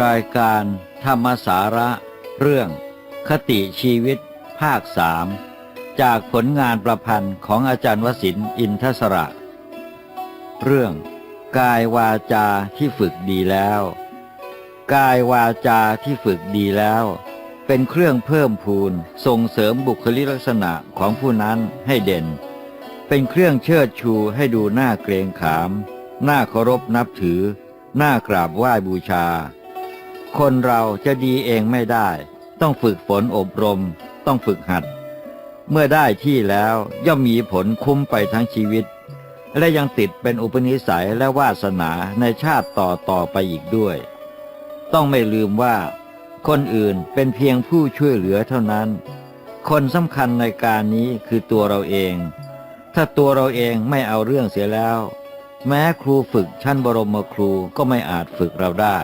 รายการธรรมสาระ เรื่อง คติชีวิต ภาคสามจากผลงานประพันธ์ของอาจารย์วสินอินทศระ เรื่อง กายวาจาที่ฝึกดีแล้ว กายวาจาที่ฝึกดีแล้ว เป็นเครื่องเพิ่มพูนส่งเสริมบุคลิกลักษณะของผู้นั้นให้เด่น เป็นเครื่องเชิดชูให้ดูหน่าเกรงขาม หน่าเคารพนับถือ หน่ากราบไหว้บูชา คนเราจะดีเองไม่ได้ ต้องฝึกฝนอบรม ต้องฝึกหัด เมื่อได้ที่แล้วย่อมมีผลคุ้มไปทั้งชีวิต และยังติดเป็นอุปนิสัยและวาสนาในชาติต่อต่อไปอีกด้วย ต้องไม่ลืมว่า คนอื่นเป็นเพียงผู้ช่วยเหลือเท่านั้น คนสำคัญในการนี้คือตัวเราเอง ถ้าตัวเราเองไม่เอาเรื่องเสียแล้ว แม้ครูฝึกชั้นบรมครูก็ไม่อาจฝึกเราได้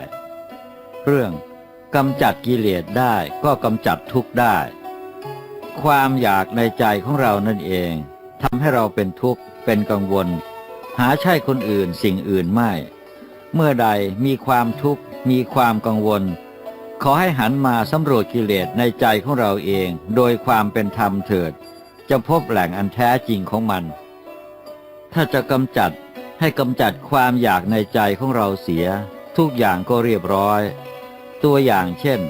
เรื่องกำจัดกิเลสได้ก็กำจัดทุกข์ได้ ความอยากในใจของเรานั่นเองทำให้เราเป็นทุกข์เป็นกังวล หาใช่คนอื่นสิ่งอื่นไม่ เมื่อใดมีความทุกข์มีความกังวล ขอให้หันมาสำรวจกิเลสในใจของเราเอง โดยความเป็นธรรมเถิด จะพบแหล่งอันแท้จริงของมัน ถ้าจะกำจัดให้กำจัดความอยากในใจของเราเสีย ทุกอย่างก็เรียบร้อย ตัวอย่างเช่น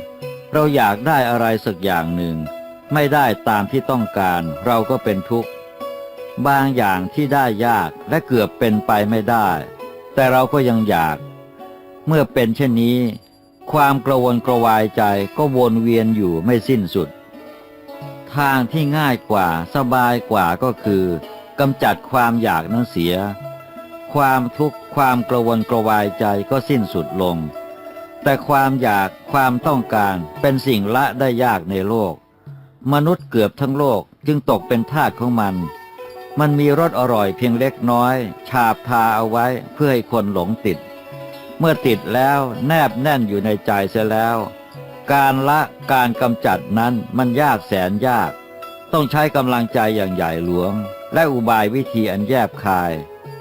เราอยากได้อะไรสักอย่างหนึ่ง ไม่ได้ตามที่ต้องการเราก็เป็นทุกข์ บางอย่างที่ได้ยากและเกือบเป็นไปไม่ได้ แต่เราก็ยังอยาก เมื่อเป็นเช่นนี้ ความกระวนกระวายใจก็วนเวียนอยู่ไม่สิ้นสุด ทางที่ง่ายกว่าสบายกว่าก็คือกำจัดความอยากนั้นเสีย ความทุกข์ ความกระวนกระวายใจก็สิ้นสุดลง แต่ความอยากความต้องการเป็นสิ่งละได้ยากในโลก มนุษย์เกือบทั้งโลกจึงตกเป็นทาสของมัน มันมีรสอร่อยเพียงเล็กน้อย ฉาบทาเอาไว้เพื่อให้คนหลงติด เมื่อติดแล้วแนบแน่นอยู่ในใจเสียแล้ว การละการกำจัดนั้นมันยากแสนยาก ต้องใช้กำลังใจอย่างใหญ่หลวง และอุบายวิธีอันแยบคาย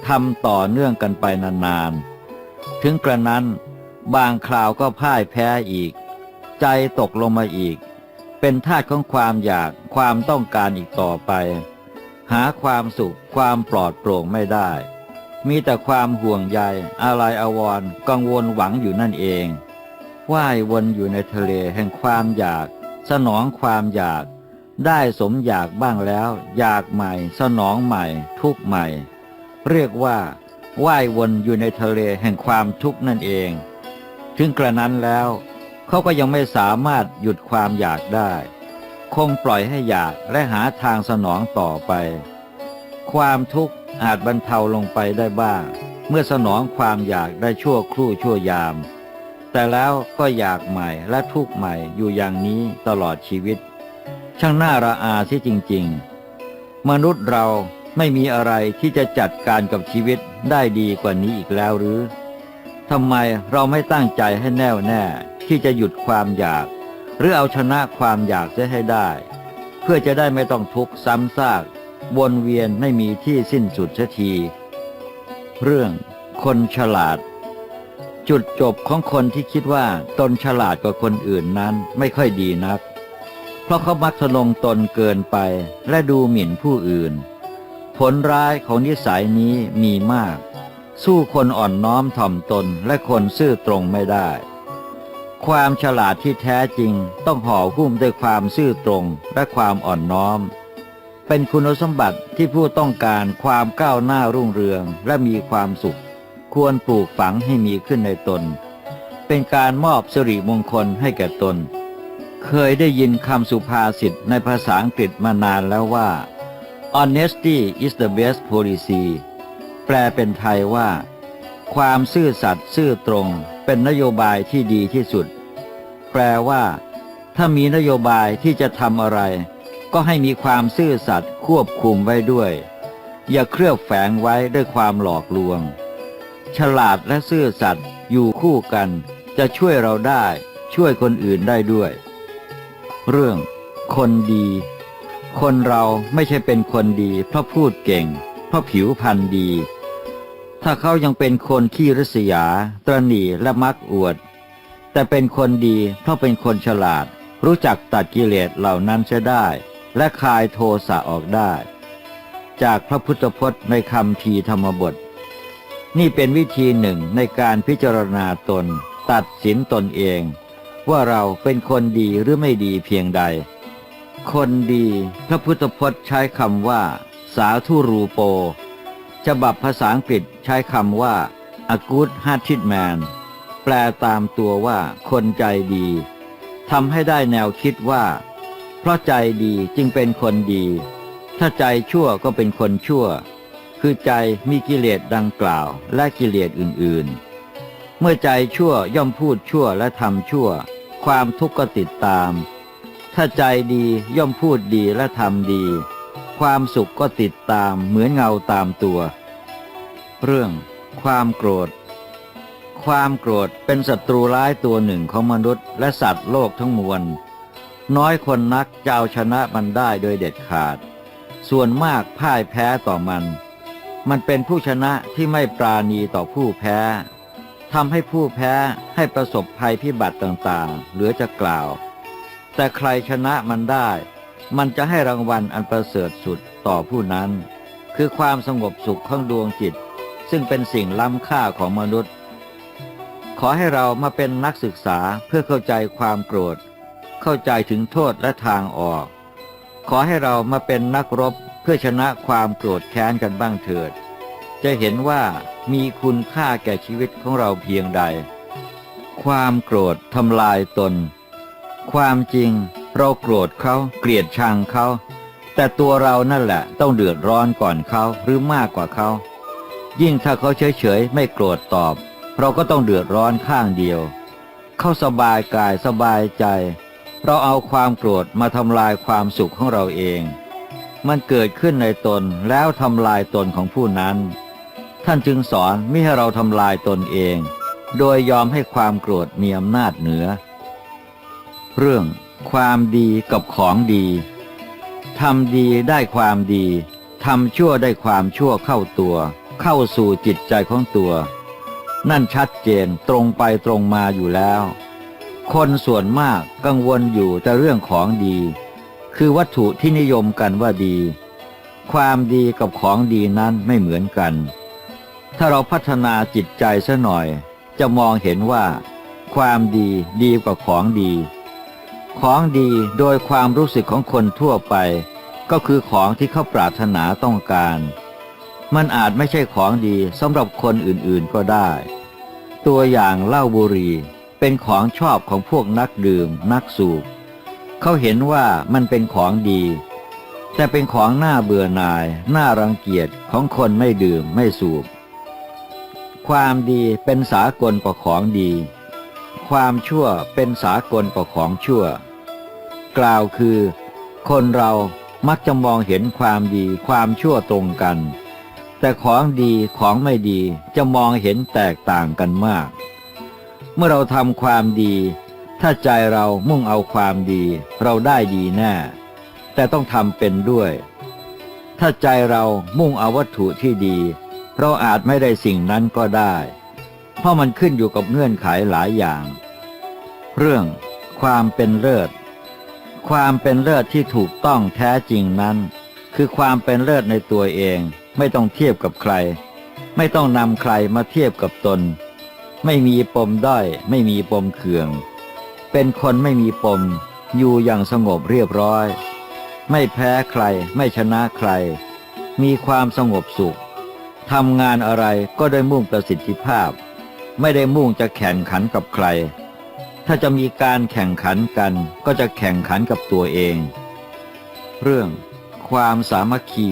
ทำต่อเนื่องกันไปนานๆ ถึงกระนั้นบางคราวก็พ่ายแพ้อีก ใจตกลงมาอีก เป็นทาสของความอยากความต้องการอีกต่อไป หาความสุขความปลอดโปร่งไม่ได้ มีแต่ความห่วงใยอะไรอาวรกังวลหวังอยู่นั่นเองว่ายวนอยู่ในทะเลแห่งความอยาก สนองความอยาก ได้สมอยากบ้างแล้ว อยากใหม่ สนองใหม่ ทุกใหม่ เรียกว่าว่ายวนอยู่ในทะเลแห่งความทุกข์นั่นเอง ถึงกระนั้นแล้วเขาก็ยังไม่สามารถหยุดความอยากได้ คงปล่อยให้อยากและหาทางสนองต่อไป ความทุกข์อาจบรรเทาลงไปได้บ้าง เมื่อสนองความอยากได้ชั่วครู่ชั่วยาม แต่แล้วก็อยากใหม่และทุกข์ใหม่อยู่อย่างนี้ตลอดชีวิต ช่างน่าระอาที่จริง ๆ มนุษย์เรา ไม่มีอะไรที่จะจัดการกับชีวิตได้ดีกว่านี้อีกแล้วหรือทำไมเราไม่ตั้งใจให้แน่วแน่ ที่จะหยุดความอยาก หรือเอาชนะความอยากเสียให้ได้ เพื่อจะได้ไม่ต้องทุกข์ซ้ำซากวนเวียนไม่มีที่สิ้นสุดเสียที เรื่อง คนฉลาด จุดจบของคนที่คิดว่าตนฉลาดกว่าคนอื่นนั้นไม่ค่อยดีนัก เพราะเขามักทะนงตนเกินไปและดูหมิ่นผู้อื่น ผลร้ายของนิสัยนี้มีมาก สู้คนอ่อนน้อมถ่อมตนและคนซื่อตรงไม่ได้ ความฉลาดที่แท้จริงต้องห่อหุ้มด้วยความซื่อตรงและความอ่อนน้อม เป็นคุณสมบัติที่ผู้ต้องการความก้าวหน้ารุ่งเรืองและมีความสุข ควรปลูกฝังให้มีขึ้นในตน เป็นการมอบสิริมงคลให้แก่ตน เคยได้ยินคำสุภาษิตในภาษาอังกฤษมานานแล้วว่า honesty is the best policy แปลเป็นไทยว่า ความซื่อสัตย์ซื่อตรงเป็นนโยบายที่ดีที่สุด แปลว่า ถ้ามีนโยบายที่จะทำอะไร ก็ให้มีความซื่อสัตย์ควบคุมไว้ด้วย อย่าเคลือบแฝงไว้ด้วยความหลอกลวง ฉลาดและซื่อสัตย์อยู่คู่กัน จะช่วยเราได้ ช่วยคนอื่นได้ด้วย เรื่อง คนดี คนเราไม่ใช่เป็นคนดีเพราะพูดเก่ง เพราะผิวพรรณดี ถ้าเขายังเป็นคนขี้ริษยา ตรณีและมักอวด แต่เป็นคนดีเพราะเป็นคนฉลาด รู้จักตัดกิเลสเหล่านั้นเสียได้ และคลายโทสะออกได้ จากพระพุทธพจน์ในคำพีธรรมบท นี่เป็นวิธีหนึ่งในการพิจารณาตน ตัดสินตนเอง ว่าเราเป็นคนดีหรือไม่ดีเพียงใด คนดี พระพุทธพจน์ใช้คำว่า สาธุรูโป ฉบับภาษาอังกฤษใช้คำว่า a good hearted man แปลตามตัวว่าคนใจดีทำให้ได้แนวคิดว่า เพราะใจดีจึงเป็นคนดี ถ้าใจชั่วก็เป็นคนชั่ว คือใจมีกิเลสดังกล่าวและกิเลสอื่นๆ เมื่อใจชั่วย่อมพูดชั่วและทำชั่ว ความทุกข์ก็ติดตาม ถ้าใจดีย่อมพูดดีและทำดี ความสุขก็ติดตามเหมือนเงาตามตัว เรื่อง ความโกรธ ความโกรธเป็นศัตรูร้ายตัวหนึ่งของมนุษย์และสัตว์โลกทั้งมวล น้อยคนนักจะเอาชนะมันได้โดยเด็ดขาด ส่วนมากพ่ายแพ้ต่อมัน มันเป็นผู้ชนะที่ไม่ปราณีต่อผู้แพ้ทำให้ผู้แพ้ให้ประสบภัยพิบัติต่างๆ เหลือจะกล่าว แต่ใครชนะมันได้ มันจะให้รางวัลอันประเสริฐสุดต่อผู้นั้น คือความสงบสุขข้างดวงจิต ซึ่งเป็นสิ่งล้ำค่าของมนุษย์ ขอให้เรามาเป็นนักศึกษาเพื่อเข้าใจความโกรธ เข้าใจถึงโทษและทางออก ขอให้เรามาเป็นนักรบเพื่อชนะความโกรธแค้นกันบ้างเถิด จะเห็นว่ามีคุณค่าแก่ชีวิตของเราเพียงใด ความโกรธทำลายตน ความจริง เราโกรธเขาเกลียดชังเขาแต่ตัวเรานั่นแหละต้องเดือดร้อนก่อนเขาหรือมากกว่าเขา ยิ่งถ้าเขาเฉยๆไม่โกรธตอบ เราก็ต้องเดือดร้อนข้างเดียว เขาสบายกายสบายใจ เราเอาความโกรธมาทำลายความสุขของเราเอง มันเกิดขึ้นในตนแล้วทำลายตนของผู้นั้น ท่านจึงสอนไม่ให้เราทำลายตนเอง โดยยอมให้ความโกรธมีอำนาจเหนือ เรื่อง ความดีกับของดีทำดีได้ความดีทำชั่วได้ความชั่วเข้าตัว เข้าสู่จิตใจของตัว นั่นชัดเจนตรงไปตรงมาอยู่แล้ว คนส่วนมากกังวลอยู่แต่เรื่องของดี คือวัตถุที่นิยมกันว่าดี ความดีกับของดีนั้นไม่เหมือนกัน ถ้าเราพัฒนาจิตใจซะหน่อย จะมองเห็นว่า ความดีดีกว่าของดี ของดีโดยความรู้สึกของคนทั่วไป ก็คือของที่เขาปรารถนาต้องการ มันอาจไม่ใช่ของดีสำหรับคนอื่นๆก็ได้ ตัวอย่างเหล้าบุหรี่เป็นของชอบของพวกนักดื่ม นักสูบเขาเห็นว่ามันเป็นของดี แต่เป็นของน่าเบื่อหน่ายน่ารังเกียจของคนไม่ดื่มไม่สูบ ความดีเป็นสากลกว่าของดี ความชั่วเป็นสากลกว่าของชั่ว กล่าวคือ คนเรามักจะมองเห็นความดีความชั่วตรงกัน แต่ของดีของไม่ดีจะมองเห็นแตกต่างกันมาก เมื่อเราทำความดี ถ้าใจเรามุ่งเอาความดี เราได้ดีแน่ แต่ต้องทำเป็นด้วย ถ้าใจเรามุ่งเอาวัตถุที่ดี เราอาจไม่ได้สิ่งนั้นก็ได้ เพราะมันขึ้นอยู่กับเงื่อนไขหลายอย่าง เรื่องความเป็นเลิศ ความเป็นเลิศที่ถูกต้องแท้จริงนั้น คือความเป็นเลิศในตัวเอง ไม่ต้องเทียบกับใคร ไม่ต้องนำใครมาเทียบกับตน ไม่มีปมด้อย ไม่มีปมเขื่อง เป็นคนไม่มีปม อยู่อย่างสงบเรียบร้อย ไม่แพ้ใคร ไม่ชนะใคร มีความสงบสุขทำงานอะไรก็ได้มุ่งประสิทธิภาพ ไม่ได้มุ่งจะแข่งขันกับใคร ถ้าจะมีการแข่งขันกันก็จะแข่งขันกับตัวเอง เรื่อง ความสามัคคี